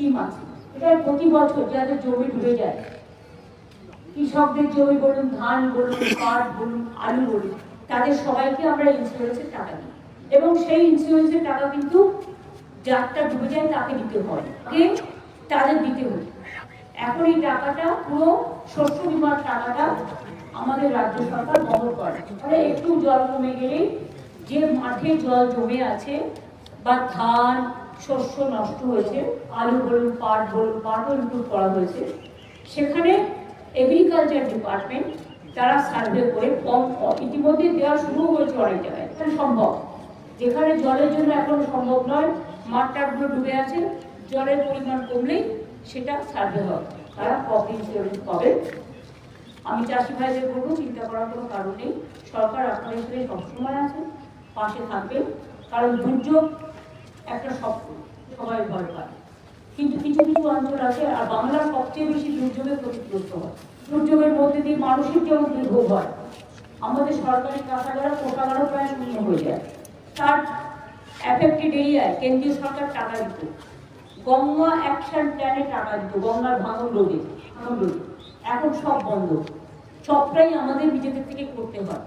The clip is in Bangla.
স্কিম আছে। এটা প্রতি বছর যাদের জমি ডুবে যায়, কৃষকদের জমি বলুন, ধান বলুন, পাট বলুন, আলু বলুন, তাদের সবাইকে আমরা ইন্স্যুরেন্সের টাকা দিই। এবং সেই ইন্স্যুরেন্সের টাকা কিন্তু যারটা ডুবে যায়, তাকে দিতে হয়। তাদের দিতে হতো এখন এই টাকাটা পুরো শস্য বিমার টাকাটা আমাদের রাজ্য সরকার বহন করে। ফলে একটু জল কমে গেলেই যে মাঠে জল জমে আছে বা ধান, শস্য নষ্ট হয়েছে, আলু বলুন, পাট বলুন পাটও ইনক্লুড করা হয়েছে। সেখানে এগ্রিকালচার ডিপার্টমেন্ট তারা সার্ভে করে কম ইতিমধ্যে দেওয়া শুরু হয়েছে অনেক জায়গায়। সম্ভব। যেখানে জলের জন্য এখন সম্ভব নয়, মাঠটাগুলো ডুবে আছে, জলের পরিমাণ কমলেই সেটা সার্ভে হবে। তারা ক্রপ ইন্স্যুরেন্স পাবে। আমি চাষি ভাইদের বলব, চিন্তা করার কোনো কারণ নেই। সরকার আপনাদের সবসময় আছে, পাশে থাকবে কারণ দুর্যোগ একটা স্বপ্ন সবাই ভয় পায়। কিন্তু কিছু কিছু অঞ্চল আছে, আর বাংলার সবচেয়ে বেশি দুর্যোগে ক্ষতিগ্রস্ত হয়। দুর্যোগের মধ্যে দিয়ে মানুষের যেমন দুর্ভোগ হয় আমাদের সরকারি টাকাগুলো কোটাগারও প্রায় শূন্য হয়ে যায়। তার এফেক্টেড এরিয়ায় কেন্দ্রীয় সরকার টাকা দিত। গঙ্গা অ্যাকশন প্ল্যানে টাকা দিত, গঙ্গার ভাঙন ভাঙন এখন সব বন্ধ। সবটাই আমাদের নিজেদের থেকে করতে হয়।